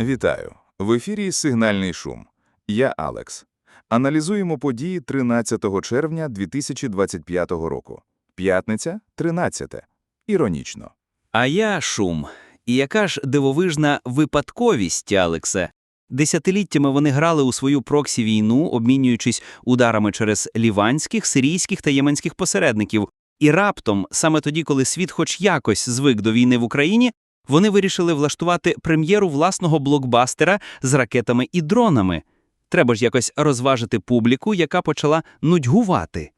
Вітаю! В ефірі «Сигнальний шум». Я Алекс. Аналізуємо події 13 червня 2025 року. П'ятниця, 13. Іронічно. А я шум. І яка ж дивовижна випадковість, Алексе. Десятиліттями вони грали у свою проксі-війну, обмінюючись ударами через ліванських, сирійських та єменських посередників. І раптом, саме тоді, коли світ хоч якось звик до війни в Україні, вони вирішили влаштувати прем'єру власного блокбастера з ракетами і дронами. Треба ж якось розважити публіку, яка почала нудьгувати.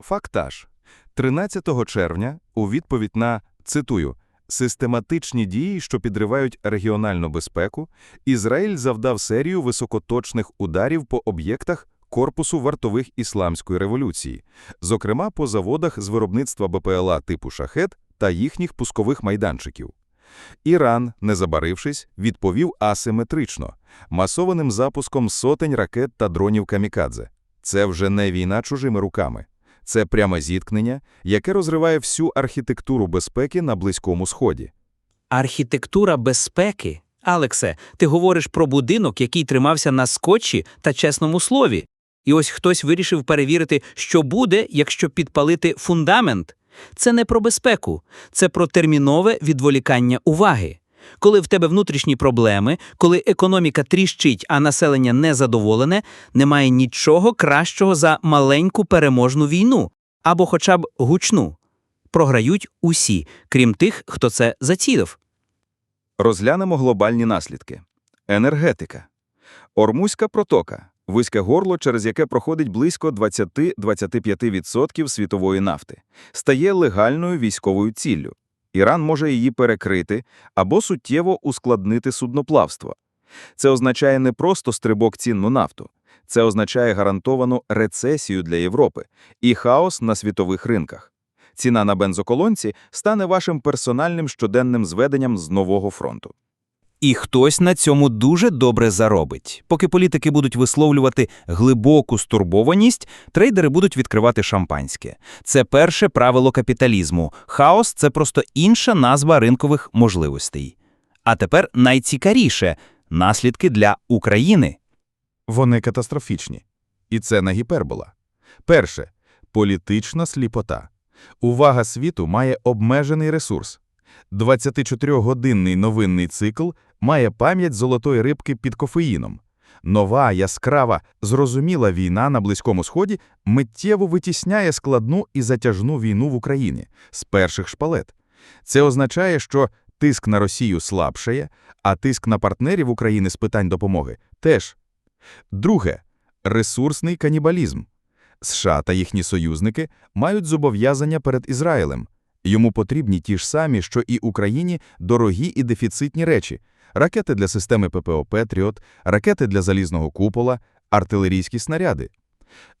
Фактаж. 13 червня у відповідь на, цитую, «систематичні дії, що підривають регіональну безпеку, Ізраїль завдав серію високоточних ударів по об'єктах корпусу вартових ісламської революції, зокрема по заводах з виробництва БПЛА типу «Шахет» та їхніх пускових майданчиків. Іран, не забарившись, відповів асиметрично, масованим запуском сотень ракет та дронів камікадзе. Це вже не війна чужими руками. Це пряме зіткнення, яке розриває всю архітектуру безпеки на Близькому Сході. Архітектура безпеки. Алексе, ти говориш про будинок, який тримався на скотчі та чесному слові. І ось хтось вирішив перевірити, що буде, якщо підпалити фундамент. Це не про безпеку, це про термінове відволікання уваги. Коли в тебе внутрішні проблеми, коли економіка тріщить, а населення незадоволене, немає нічого кращого за маленьку переможну війну або хоча б гучну. Програють усі, крім тих, хто це зацілив. Розглянемо глобальні наслідки. Енергетика. Ормузька протока – вузьке горло, через яке проходить близько 20-25% світової нафти, стає легальною військовою ціллю. Іран може її перекрити або суттєво ускладнити судноплавство. Це означає не просто стрибок цін на нафту. Це означає гарантовану рецесію для Європи і хаос на світових ринках. Ціна на бензоколонці стане вашим персональним щоденним зведенням з нового фронту. І хтось на цьому дуже добре заробить. Поки політики будуть висловлювати глибоку стурбованість, трейдери будуть відкривати шампанське. Це перше правило капіталізму. Хаос це просто інша назва ринкових можливостей. А тепер найцікавіше наслідки для України. Вони катастрофічні. І це не гіпербола. Перше – політична сліпота. Увага світу має обмежений ресурс. 24-годинний новинний цикл має пам'ять золотої рибки під кофеїном. Нова, яскрава, зрозуміла війна на Близькому Сході миттєво витісняє складну і затяжну війну в Україні з перших шпалет. Це означає, що тиск на Росію слабшає, а тиск на партнерів України з питань допомоги теж. Друге – ресурсний канібалізм. США та їхні союзники мають зобов'язання перед Ізраїлем. Йому потрібні ті ж самі, що і Україні, дорогі і дефіцитні речі – ракети для системи ППО «Петріот», ракети для залізного купола, артилерійські снаряди.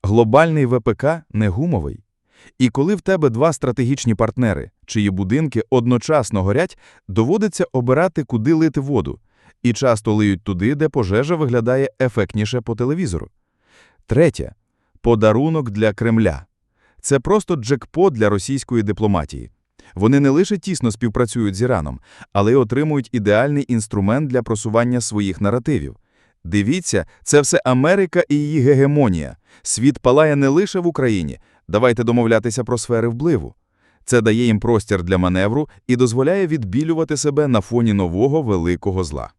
Глобальний ВПК не гумовий. І коли в тебе два стратегічні партнери, чиї будинки одночасно горять, доводиться обирати, куди лити воду. І часто лиють туди, де пожежа виглядає ефектніше по телевізору. Третє – подарунок для Кремля. Це просто джекпот для російської дипломатії. Вони не лише тісно співпрацюють з Іраном, але й отримують ідеальний інструмент для просування своїх наративів. Дивіться, це все Америка і її гегемонія. Світ палає не лише в Україні. Давайте домовлятися про сфери впливу. Це дає їм простір для маневру і дозволяє відбілювати себе на фоні нового великого зла.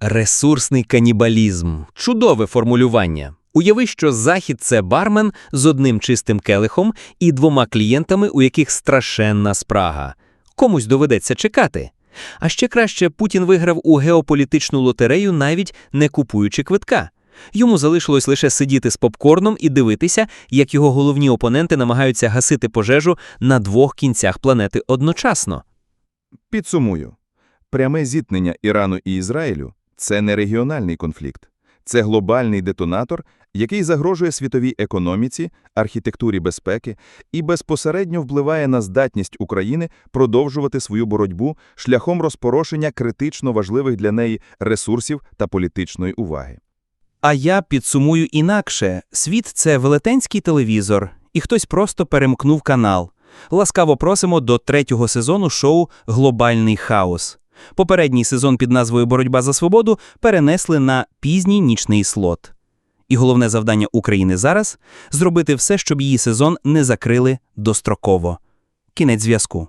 Ресурсний канібалізм чудове формулювання. Уяви, що захід це бармен з одним чистим келихом і двома клієнтами, у яких страшенна спрага. Комусь доведеться чекати. А ще краще Путін виграв у геополітичну лотерею, навіть не купуючи квитка. Йому залишилось лише сидіти з попкорном і дивитися, як його головні опоненти намагаються гасити пожежу на двох кінцях планети одночасно. Підсумую. Пряме зіткнення Ірану і Ізраїлю – це не регіональний конфлікт. Це глобальний детонатор, який загрожує світовій економіці, архітектурі безпеки і безпосередньо впливає на здатність України продовжувати свою боротьбу шляхом розпорошення критично важливих для неї ресурсів та політичної уваги. А я підсумую інакше: світ це велетенський телевізор, і хтось просто перемкнув канал. Ласкаво просимо до третього сезону шоу Глобальний хаос. Попередній сезон під назвою Боротьба за свободу перенесли на пізній нічний слот. І головне завдання України зараз зробити все, щоб її сезон не закрили достроково. Кінець зв'язку.